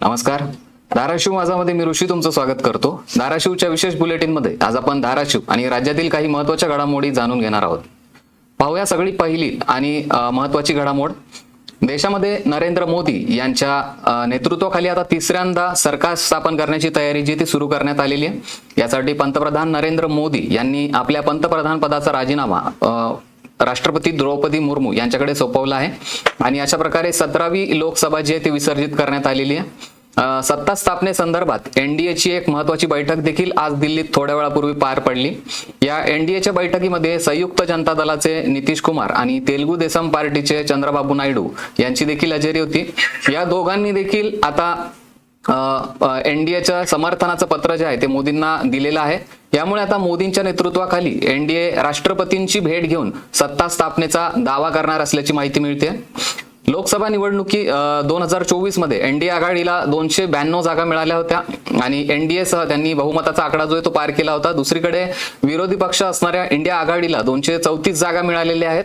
नमस्कार. धाराशिव माझामध्ये मी ऋषी तुमचं स्वागत करतो. धाराशिवच्या विशेष बुलेटिनमध्ये आज आपण धाराशिव आणि राज्यातील काही महत्त्वाच्या घडामोडी जाणून घेणार आहोत. पाहूया सगळी पहिली आणि महत्वाची घडामोड. देशामध्ये नरेंद्र मोदी यांच्या नेतृत्वाखाली आता तिसऱ्यांदा सरकार स्थापन करण्याची तयारी जी ती सुरू करण्यात आलेली आहे. यासाठी पंतप्रधान नरेंद्र मोदी यांनी आपल्या पंतप्रधान पदाचा राजीनामा राष्ट्रपती द्रौपदी मुर्मू यांच्याकडे सोपवला आहे. आणि अशा प्रकारे सतरावी लोकसभा जी आहे ती विसर्जित करण्यात आलेली आहे. सत्ता स्थापनेसंदर्भात एनडीएची एक महत्वाची बैठक देखील आज दिल्लीत थोड्या वेळापूर्वी पार पडली. या एनडीएच्या बैठकीमध्ये संयुक्त जनता दलाचे नितीश कुमार आणि तेलुगू देसम पार्टीचे चंद्रबाबू नायडू यांची देखील हजेरी होती. या दोघांनी देखील आता एनडीएच्या समर्थनाचं पत्र जे आहे ते मोदींना दिलेलं आहे. यामुळे आता मोदींच्या नेतृत्वाखाली एनडीए राष्ट्रपतींची भेट घेऊन सत्ता स्थापनेचा दावा करणार असल्याची माहिती मिळते लोकसभा निवडणुकी दोन हजार चोवीसमध्ये एनडीए आघाडीला दोनशे ब्याण्णव जागा मिळाल्या होत्या. आणि एनडीए सह त्यांनी बहुमताचा आकडा जो आहे तो पार केला होता. दुसरीकडे विरोधी पक्ष असणाऱ्या इंडिया आघाडीला दोनशे चौतीस जागा मिळालेल्या आहेत.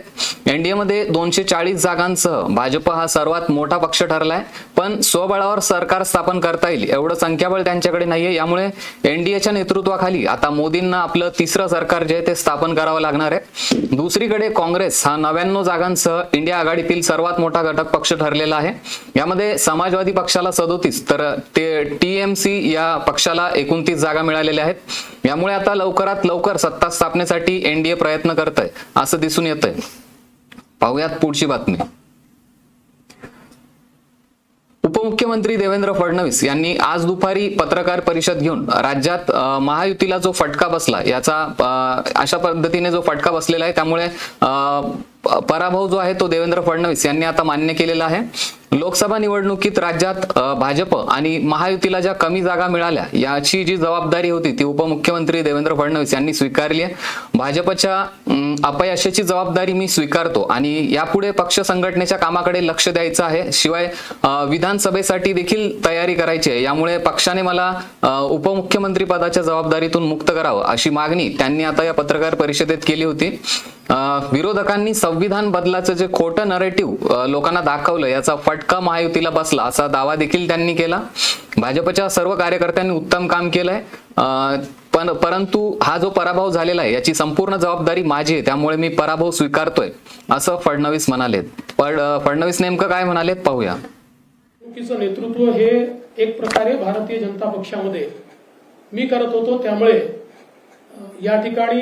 एनडीए मध्ये दोनशे चाळीस जागांसह भाजप हा सर्वात मोठा पक्ष ठरलाय. पण स्वबळावर सरकार स्थापन करता येईल एवढं संख्याबळ त्यांच्याकडे नाहीये. यामुळे एनडीएच्या नेतृत्वाखाली आता मोदींना आपलं तिसरं सरकार जे आहे ते स्थापन करावं लागणार आहे. दुसरीकडे काँग्रेस हा नव्याण्णव जागांसह इंडिया आघाडीतील सर्वात मोठा घटक पक्ष ठरलेला आहे. यामध्ये समाजवादी पक्षाला सदोतीस तर ते टीएमसी या पक्षाला एकोणतीस जागा मिळालेल्या आहेत. यामुळे आता लवकरात लवकर सत्ता स्थापनेसाठी एनडीए प्रयत्न करत आहे असं दिसून येत आहे पाहूयात पुढची बातमी. उपमुख्यमंत्री देवेंद्र फडणवीस यांनी आज दुपारी पत्रकार परिषद घेऊन राज्यात महायुतीला जो फटका बसला याचा अशा पद्धतीने जो फटका बसलेला आहे त्यामुळे पराभव जो आहे तो देवेंद्र फडणवीस यांनी आता मान्य केलेला आहे. लोकसभा निवडणुकीत राज्यात भाजप आणि महायुतीला ज्या कमी जागा मिळाल्या याची जी जबाबदारी होती ती उपमुख्यमंत्री देवेंद्र फडणवीस यांनी स्वीकारली आहे. भाजपच्या अपयशाची जबाबदारी मी स्वीकारतो आणि यापुढे पक्ष संघटनेच्या कामाकडे लक्ष द्यायचं आहे. शिवाय विधानसभेसाठी देखील तयारी करायची आहे. यामुळे पक्षाने मला उपमुख्यमंत्री पदाच्या जबाबदारीतून मुक्त करावं अशी मागणी त्यांनी आता या पत्रकार परिषदेत केली होती. विरोधकांनी संविधान बदलाचं जे खोटं नरेटिव्ह लोकांना दाखवलं याचा फटका महायुतीला बसला असा दावा देखील त्यांनी केला. भाजपच्या सर्व कार्यकर्त्यांनी उत्तम काम केलंय. पण परंतु हा जो पराभव झालेला आहे याची संपूर्ण जबाबदारी माझी आहे त्यामुळे मी पराभव स्वीकारतोय असं फडणवीस म्हणाले पण फडणवीस नेमकं काय म्हणाले पाहूया. नेतृत्व हे एक प्रकारे भारतीय जनता पक्षामध्ये मी करत होतो त्यामुळे या ठिकाणी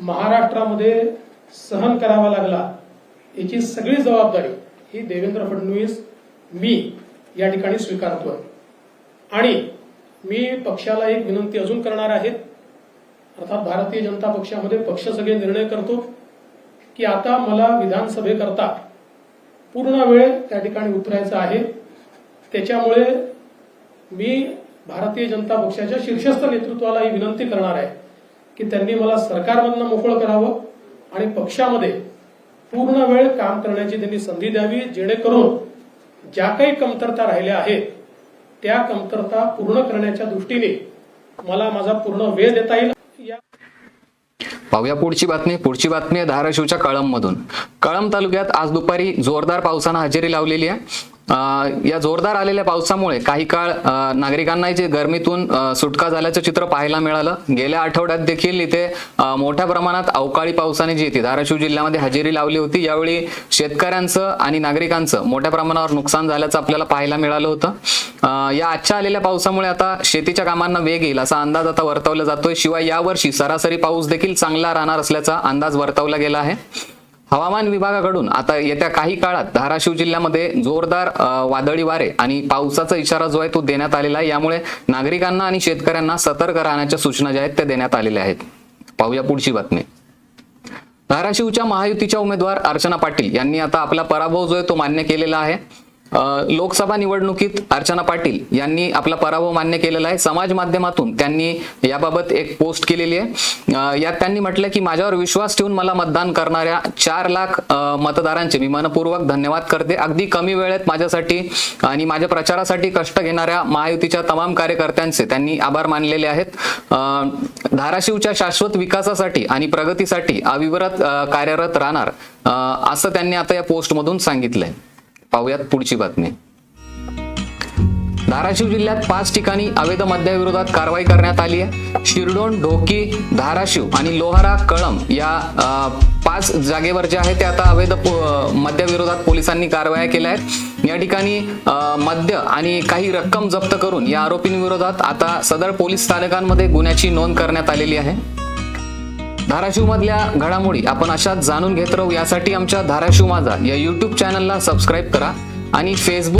महाराष्ट्रामध्ये सहन करावा लागला याची सगळी जबाबदारी ही देवेंद्र फडणवीस मी या ठिकाणी स्वीकारतोय. आणि मी पक्षाला एक विनंती अजून करणार आहे. अर्थात भारतीय जनता पक्षामध्ये पक्ष सगळे निर्णय करतो की आता मला विधानसभेकरता पूर्ण वेळ त्या ठिकाणी उतरायचा आहे. त्याच्यामुळे मी भारतीय जनता पक्षाच्या शीर्षस्थ नेतृत्वाला ही विनंती करणार आहे. की त्यांनी मला सरकारमधनं मोकळं करावं आणि पक्षामध्ये पूर्ण वेळ काम करण्याची त्यांनी संधी द्यावी जेणेकरून ज्या काही कमतरता राहिल्या आहेत त्या कमतरता पूर्ण करण्याच्या दृष्टीने मला माझा पूर्ण वेळ देता येईल. या पाहूया पुढची बातमी. पुढची बातमी आहे धाराशिवच्या कळंबमधून. कळंब तालुक्यात आज दुपारी जोरदार पावसानं हजेरी लावलेली आहे. या जोरदार आलेल्या पावसामुळे काही काळ नागरिकांनाही नागरिकांना जे गरमीतून सुटका झाल्याचं चित्र पाहायला मिळालं. गेल्या आठवड्यात देखील इथे मोठ्या प्रमाणात अवकाळी पावसाने जी ती धाराशिव जिल्ह्यामध्ये हजेरी लावली होती. यावेळी शेतकऱ्यांचं आणि नागरिकांचं मोठ्या प्रमाणावर नुकसान झाल्याचं आपल्याला पाहायला मिळालं होतं. या आजच्या आलेल्या पावसामुळे आता शेतीच्या कामांना वेग येईल असा अंदाज आता वर्तवला जातोय. शिवाय यावर्षी सरासरी पाऊस देखील चांगला राहणार असल्याचा अंदाज वर्तवला गेला आहे. हवामान विभागाकडून आता येत्या काही काळात धाराशिव जिल्ह्यामध्ये जोरदार वादळी वारे आणि पावसाचा इशारा जो आहे तो देण्यात आलेला आहे. यामुळे नागरिकांना आणि शेतकऱ्यांना सतर्क राहण्याच्या सूचना ज्या आहेत त्या देण्यात आलेल्या आहेत. पाहूया पुढची बातमी. धाराशिवच्या महायुतीच्या उमेदवार अर्चना पाटील यांनी आता आपला पराभव जो आहे तो मान्य केलेला आहे. लोकसभा निवडणुकीत अर्चना पाटील यांनी आपला पराभव मान्य केलेला आहे. समाज माध्यमातून त्यांनी याबाबत एक पोस्ट केलेली आहे. यात त्यांनी म्हटलं की माझ्यावर विश्वास ठेवून मला मतदान करणाऱ्या चार लाख मतदारांचे मी मनपूर्वक धन्यवाद करते. अगदी कमी वेळेत माझ्यासाठी आणि माझ्या प्रचारासाठी कष्ट घेणाऱ्या महायुतीच्या तमाम कार्यकर्त्यांचे त्यांनी आभार मानलेले आहेत. धाराशिवच्या शाश्वत विकासासाठी आणि प्रगतीसाठी अविरत कार्यरत राहणार असं त्यांनी आता या पोस्टमधून सांगितलंय. पाहूयात पुढची बातमी. धाराशिव जिल्ह्यात पाच ठिकाणी अवैध मद्याविरोधात कारवाई करण्यात आली आहे. शिरडोन ढोकी धाराशिव आणि लोहारा कळम या पाच जागेवर जे आहे ते आता अवैध मद्याविरोधात पोलिसांनी कारवाया केल्या आहेत. या ठिकाणी मद्य आणि काही रक्कम जप्त करून या आरोपींविरोधात आता सदर पोलीस स्थानकांमध्ये गुन्ह्याची नोंद करण्यात आलेली आहे. धाराशिव मधल्या घडामोडी आपण अशाच जाणून घेत राहू. यासाठी आमच्या धाराशिव माझा या युट्यूब चॅनलला सबस्क्राईब करा आणि फेसबुक